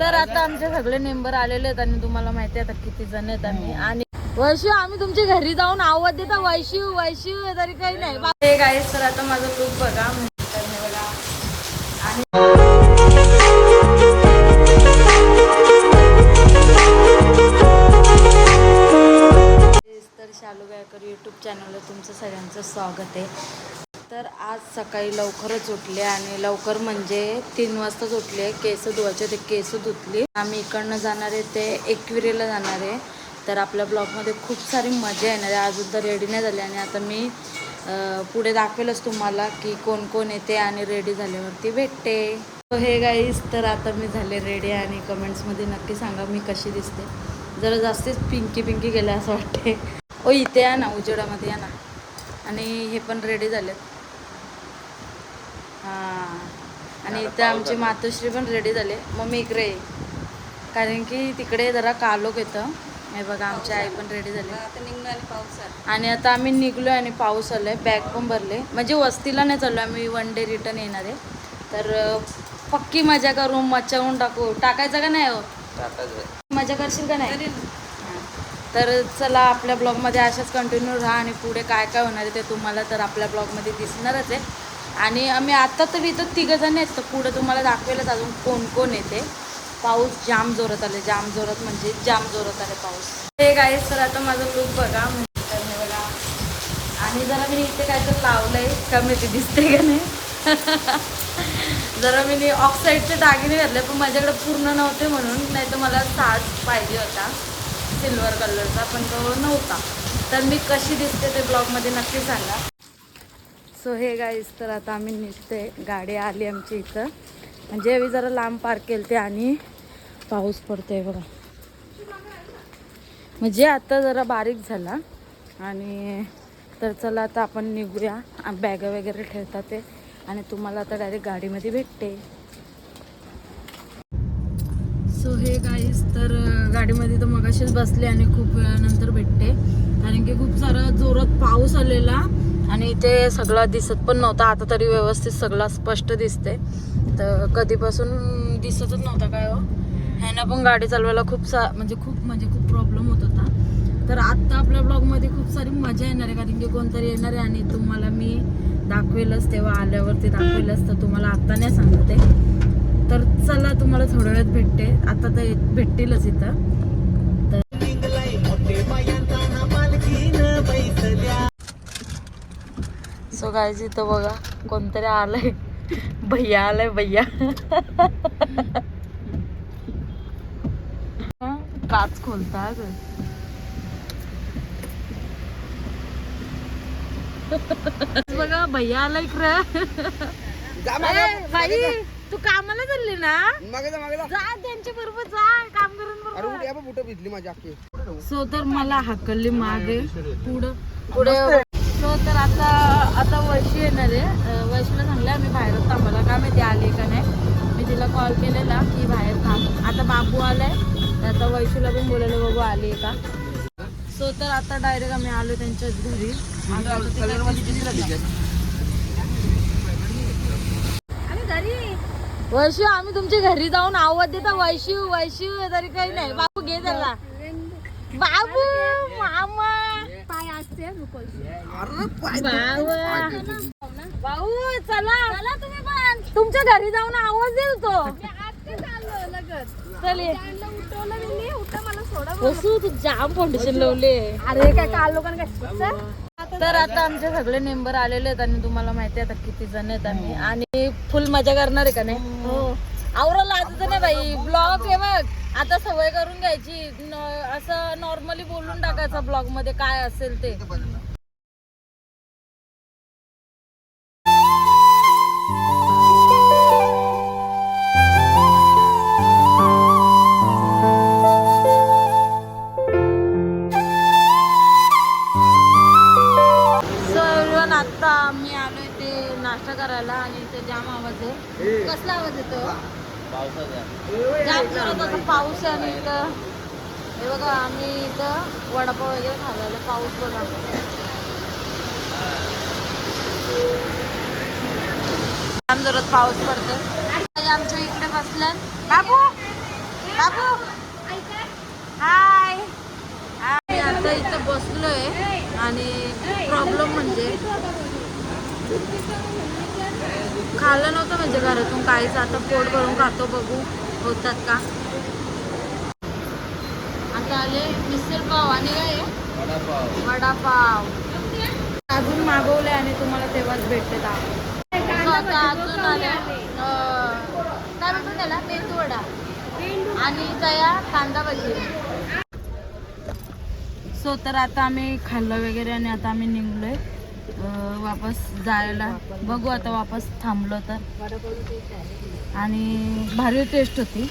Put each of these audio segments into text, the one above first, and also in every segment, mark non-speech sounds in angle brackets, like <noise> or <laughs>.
तर आता आमचे सगळे मेंबर आलेले आहेत आणि तुम्हाला माहिती आहे आता किती जण आहेत आम्ही. आणि वैशिव आम्ही तुमच्या घरी जाऊन आवाज देता वैशिव वैशिव तरी काही नाही. हे तर आता माझं लुक बघा. चॅनलला तुमचं सगळ्यांचं स्वागत आहे. तर आज सकाळी लवकरच उठले आणि लवकर म्हणजे तीन वाजताच उठले. केस धुवायचे ते केस धुतली. आम्ही इकडनं जाणार आहे ते एकविरेला जाणार आहे. तर आपल्या ब्लॉगमध्ये खूप सारी मजा येणार आहे. अजून तर रेडी नाही झाली आणि आता मी पुढे दाखवेलच तुम्हाला की कोण कोण येते आणि रेडी झाल्यावरती भेटते. हे गाईस तर आता मी झाले रेडी आणि कमेंट्समध्ये नक्की सांगा मी कशी दिसते. जरा जास्तीच पिंकी पिंकी गेल्या असं वाटते ओ इथे या ना उजेडामध्ये या ना. आणि हे पण रेडी झालेत. हां. आणि इथे आमची मातोश्री पण रेडी झाले. मम्मी इकडे ये. कारण की तिकडे जरा कालोख येतं. हे बघा आमची आई पण रेडी झाली. आणि आता आम्ही निघलो आणि पाऊस आलाय. बॅग पण भरले. म्हणजे वस्तीला नाही चाललो आम्ही. वन डे रिटर्न येणार आहे. तर पक्की मजा करू. मचावून टाकू. टाकायचं का नाही हो? मजा करशील का नाही. तर चला आपल्या ब्लॉगमध्ये अशाच कंटिन्यू राहा आणि पुढे काय काय होणार आहे ते तुम्हाला तर आपल्या ब्लॉगमध्ये दिसणारच आहे. आणि आम्ही आत्ता तर इथं तिघंजण आहेत तर पुढे तुम्हाला दाखवेलच अजून कोण कोण येते पाऊस जाम जोरात आले जाम जोरात म्हणजे जाम जोरात आले पाऊस. हे काय तर आता माझं लुक बघा म्हणजे बघा. आणि जरा मी इथे काय तर लावलंय आहे कमी ते दिसते का नाही? <laughs> जरा मी ऑक्साईडचे दागिने घातले पण माझ्याकडे पूर्ण नव्हते म्हणून नाही तर मला साज पाहिजे होता. सिल्वर कलरचा पण तो नव्हता. तर मी कशी दिसते ते ब्लॉगमध्ये नक्की सांगा. सो हे गाईस तर आता आम्ही निघते गाडी आली आमची इथं. म्हणजे आम्ही जरा लांब पार्क केलं ते आणि पाऊस पडतोय बघा. म्हणजे आता जरा बारीक झाला. आणि तर चला आता आपण निघूया. बॅग वगैरे ठेवतात ते. आणि तुम्हाला आता डायरेक्ट गाडीमध्ये भेटते. सो हे गाईस तर गाडीमध्ये तर मगाशीच बसले आणि खूप वेळानंतर भेटते कारण की खूप सारा जोरात पाऊस आलेला आणि ते सगळा दिसत पण नव्हता. आता तरी व्यवस्थित सगळा स्पष्ट दिसते तर कधीपासून दिसतच नव्हता काय हो? ह्यानं पण गाडी चालवायला खूप सा म्हणजे खूप म्हणजे खूप प्रॉब्लेम होत होता. तर आत्ता आपल्या ब्लॉगमध्ये खूप सारी मजा येणार आहे. कारण की कोणतरी येणार आहे आणि तुम्हाला मी दाखवेलच तेव्हा आल्यावरती दाखवेलच. तर तुम्हाला आत्ता नाही सांगते. तर चला तुम्हाला थोड्या वेळात भेटते. आता तर भेटतीलच इथं. सो गायज इथं बघा कोणतरी आलंय. भैया आलाय भैया. काच खोलता बघा भैया आलाय ए, बाई तू कामाला चालली ना? जा त्यांच्या बरोबर जा काम करून बरोबर. माझी अख्खी. सो तर मला हाकलली मागे. पुढं पुढे. सो तर आता आता वैशी येणार आहे. अं, वैशीला सांगलं आम्ही बाहेरच थांबायला. का माहिती आली का नाही? मी तिला कॉल केलेला की बाहेर थांब. आता बाबू आलाय. तर आता वैशीला पण बोलायला बाबू आली का? सो तर आता डायरेक्ट आम्ही आलो त्यांच्या घरी. आता काय आम्ही घरी वैशिव आम्ही तुमच्या घरी जाऊन आवाज देता. वैशिव वैशिव तरी काही नाही. बाबू घे त्याला. बाबू मामा. पाय असते भाऊ चला चला तुम्ही पण तुमच्या घरी जाऊन आवाज देऊ तो. चल ये. बसू तू जाम फाउंडेशन लावले अरे काय काल लोकांना काय तर आता आमचे सगळे मेंबर आलेले आहेत आणि तुम्हाला माहिती आहे आता किती जण आहेत आम्ही. आणि फुल मजा करणार आहे का नाही? हो. आवरा लाजत नाही बाई. ब्लॉग आहे बघ. आता सवय करून घ्यायची. न- असं नॉर्मली बोलून टाकायचं ब्लॉगमध्ये काय असेल ते. कसला आवाज येतो? जाम जोरात पाऊस आहे आणि इथं हे बघा आम्ही इथं वडापाव वगैरे खाल्लेला पाऊस बघा. जाम जोरात पाऊस पडतो आमच्या इकडे बसल्यात. बाबू! बाबू! हाय! आम्ही आता इथं बसलोय आणि प्रॉब्लेम म्हणजे खाल्लं नव्हतं म्हणजे घरातून. काहीच आता पोट भरून खातो बघू. होतात का? आता आले मिसळ पाव. आणि काय? वडापाव. अजून मागवले आणि तुम्हाला तेव्हाच भेटते अजून आले अं, काय भेटून गेला मेंदू वडा. आणि तया कांदा भजी. सो तर आता आम्ही खाल्लं वगैरे आणि आता आम्ही निघलोय. वापस जायला. बघू आता वापस थांबलो तर. आणि भारी टेस्ट होती.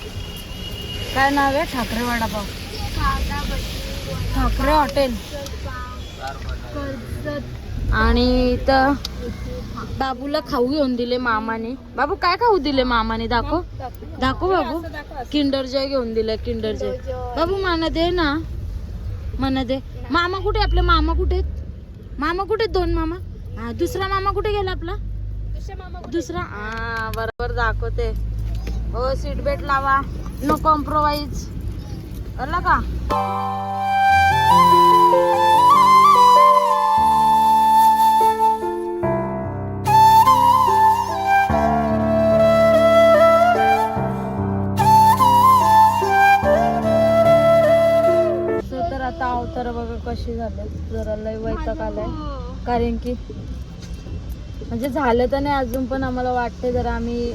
काय नाव आहे? ठाकरे वडापाव ठाकरे हॉटेल आणि इथं बाबूला खाऊ घेऊन दिले मामाने. बाबू काय खाऊ दिले मामाने? दाखव. दाखव बाबू. किंडर जय घेऊन दिले किंडर जय बाबू माना दे ना. मना दे. मामा कुठे? आपले मामा कुठे आहेत? मामा कुठे दोन मामा? हा दुसरा मामा कुठे गेला आपला? दुसरा? हा बरोबर दाखवते. हो सीट बेल्ट लावा. नो कॉम्प्रोमाइज कळलं का? कशी झाले. जरा लय वैताग आलाय. कारण की म्हणजे झालं तर नाही अजून पण आम्हाला वाटते जरा आम्ही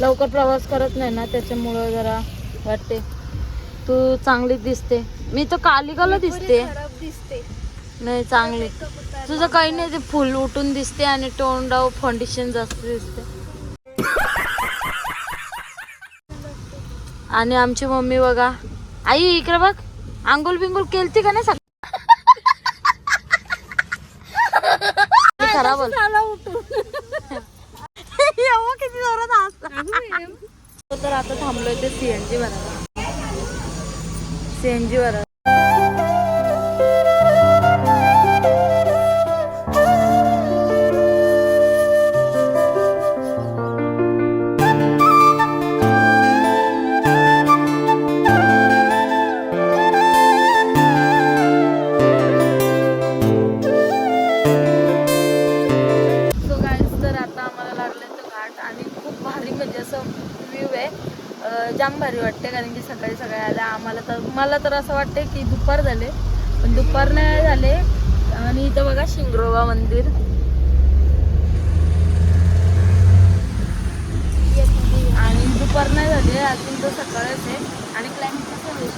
लवकर प्रवास करत नाही ना त्याच्यामुळं जरा वाटते तू चांगली दिसते. मी तर काली काला दिसते. नाही चांगली. तुझं काही नाही ते फुल उठून दिसते आणि तोंडाव फाउंडेशन जास्त दिसते. आणि आमची मम्मी बघा. आई इकडे बघ. आंघोळ बिंगोल केलती का नाही खराब <laughs> <laughs> किती जोरात हसला. तर आता थांबलोय ते सीएनजी भरायला सीएनजी भरायला तर मला तर असं वाटते की दुपार झाले. पण दुपार नाही झाले. आणि इथं बघा शिंगरोबा मंदिर. आणि दुपार नाही झाले अजून तर सकाळच आहे. आणि क्लायमेट कसं होईल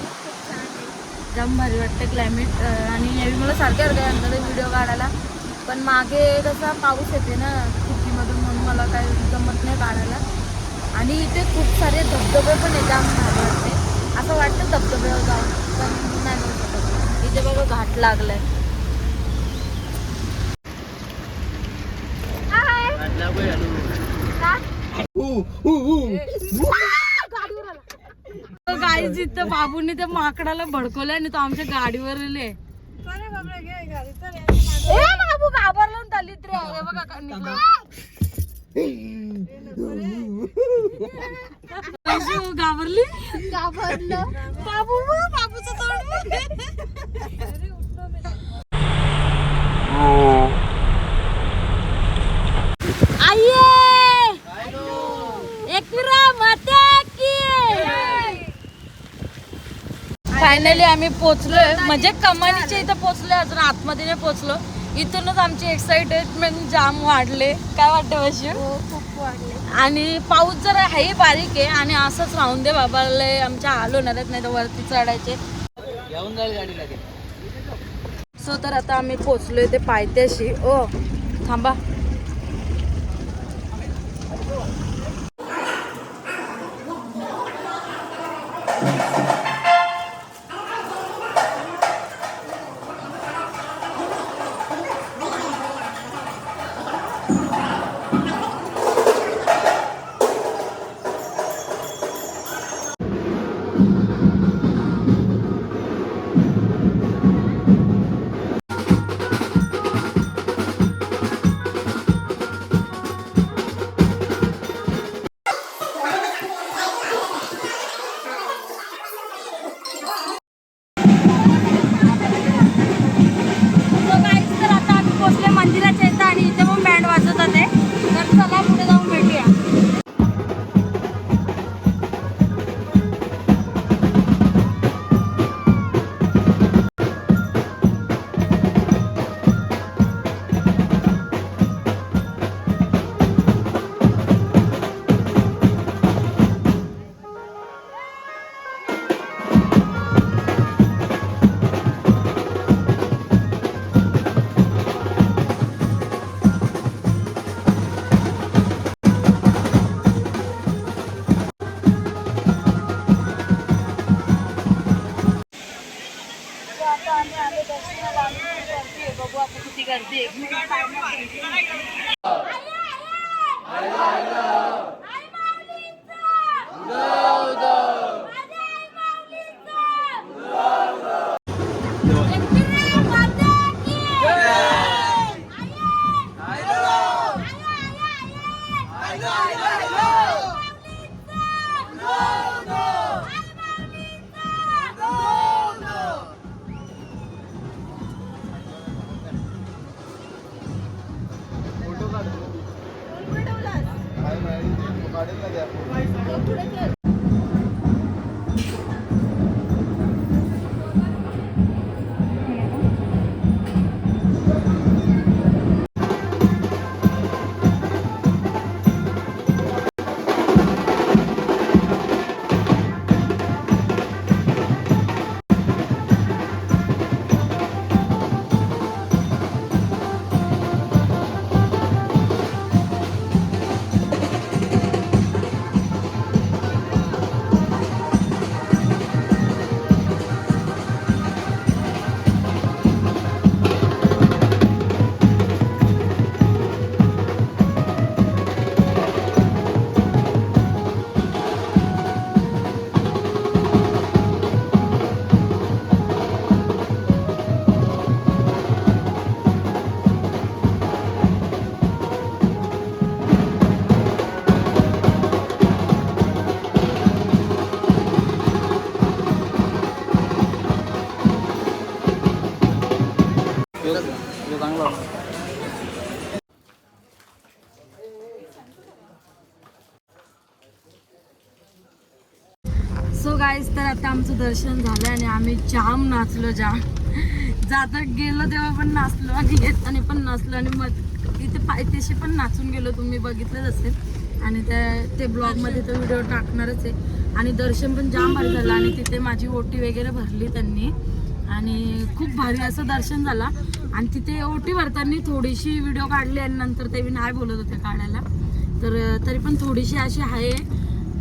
जाम भारी वाटते क्लायमेट आणि यावेळी मला सारखे सारखे आणतात व्हिडिओ काढायला. पण मागे कसा पाऊस येते ना खिडकीमधून म्हणून मला काही जमत नाही काढायला. आणि इथे खूप सारे धबधबे पण आहे जाम भारी असं वाटतं धबधब्यावर जाऊन पण नाही शकत. इथे बघा घाट लागलाय. गाई जिथं बाबूने त्या माकडाला भडकवलं आणि तो आमच्या गाडीवर आले ए बाबू घाबरला ना दलित रे. हे बघा का निघलं. अंशू, घाबरली? घाबरलं. बाबू बाबूचं फायनली आम्ही पोचलोय. म्हणजे कमानीच्या इथं पोचलोय अजून आतमध्ये नाही पोचलो. इथूनच आमची एक्साइटेडमेंट जाम वाढले. काय वाटतं वशी? खूप वाढले आणि पाऊस जर आहे बारीक आहे आणि असंच राहून दे बाबा लय आमच्या हाल होणार आहेत नाही तर वरती चढायचे. घेऊन जाईल गाडी लागेल सो तर आता आम्ही पोचलोय ते पायथ्याशी. ओ थांबा. 快 <laughs> 乐 चांगला आमचं दर्शन झालं आणि आम्ही जाम नाचलो जाम जाता गेलो तेव्हा पण नाचलो आणि येताना पण नाचलो आणि मग इथे पायथ्याशी पण नाचून गेलो. तुम्ही बघितलंच असेल. आणि त्या ते ब्लॉगमध्ये तो व्हिडिओ टाकणारच आहे. आणि दर्शन पण जाम भारी झालं. आणि तिथे माझी ओटी वगैरे भरली त्यांनी. आणि खूप भारी असं दर्शन झालं. आणि तिथे ओटी भरताना थोडीशी व्हिडिओ काढली आणि नंतर ते मी नाही बोलत होते काढायला. तर तरी पण थोडीशी अशी आहे.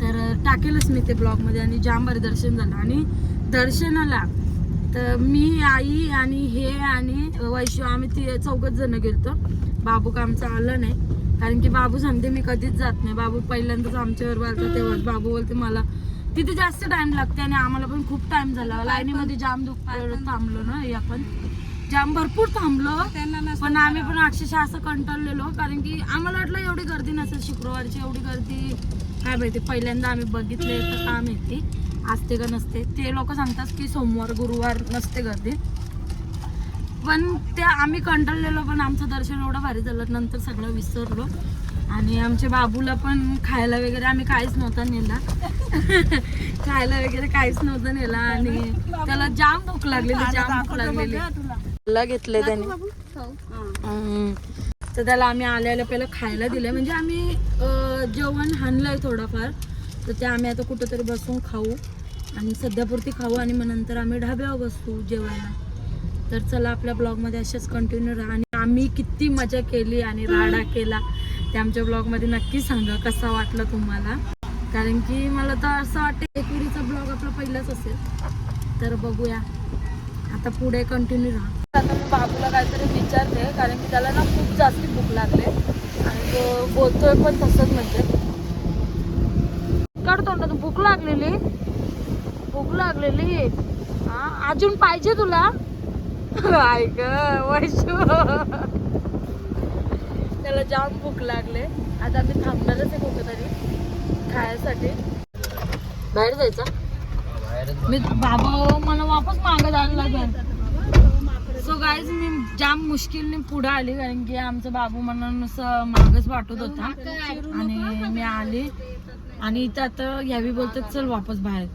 तर टाकेलच मी ते ब्लॉगमध्ये आणि जाम भारी दर्शन झालं. आणि दर्शनाला तर मी आई आणि हे आणि वैशू आम्ही ती चौघच जण गेलतो. बाबू का आमचा आला नाही. कारण की बाबू सांगते मी कधीच जात नाही. बाबू पहिल्यांदाच आमच्यावर आलता तेव्हाच. बाबू बोलते मला तिथे जास्त टाइम लागते आणि आम्हाला पण खूप टाइम झाला. लाईनीमध्ये जाम दुख थांबलो ना आपण. जाम भरपूर थांबलो. पण आम्ही पण अक्षरशः असं कंटाळलेलो. कारण की आम्हाला वाटलं एवढी गर्दी नसेल शुक्रवारची एवढी गर्दी काय माहिती पहिल्यांदा आम्ही बघितले तर काय माहिती असते का नसते. ते लोक सांगतात की सोमवार गुरुवार नसते गर्दी. पण ते आम्ही कंटाळलेलो पण आमचं दर्शन एवढं भारी झालं नंतर सगळं विसरलो. आणि आमच्या बाबूला पण खायला वगैरे आम्ही काहीच नव्हता नेला. <laughs> खायला वगैरे काहीच नव्हतं नेला आणि त्याला जाम भूक लागलेली जाम भूक लागलेली. ला घेतलंय त्याने. हम्म. तर त्याला आम्ही आल्याला पहिलं खायला दिलंय. म्हणजे आम्ही जेवण हाणलंय थोडंफार. तर ते आम्ही आता कुठंतरी बसून खाऊ आणि सध्यापुरती खाऊ आणि मग नंतर आम्ही ढाब्यावर बसू जेवायला. तर चला आपल्या ब्लॉगमध्ये असेच कंटिन्यू राहा. आणि आम्ही किती मजा केली आणि राडा केला. ते आमच्या ब्लॉगमध्ये नक्की सांगा कसा वाटला तुम्हाला. कारण की मला तर असं वाटतं एकविरीचा ब्लॉग आपला पहिलाच असेल. तर बघूया. आता पुढे कंटिन्यू राहा. आता मी बाबूला काहीतरी विचारते कारण की त्याला ना खूप जास्त भूक लागले. आणि तो बोलतोय पण तसंच म्हणजे काढतो ना भूक लागलेली. भूक लागलेली. हा अजून पाहिजे तुला? ऐक वैशू. त्याला जाम भूक लागले. आता मी थांबणारच आहे कुठेतरी खायसाठी. बाहेर जायचा. मी बाबा मला वापस मागं जायला लागेल. सो गाईज मी जाम मुश्किलने पुढे आली कारण की आमचा बाबू नुसतं मागच वाटत होता. आणि मी आली. आणि इथं आता यावी बोलतात चल वापस बाहेर.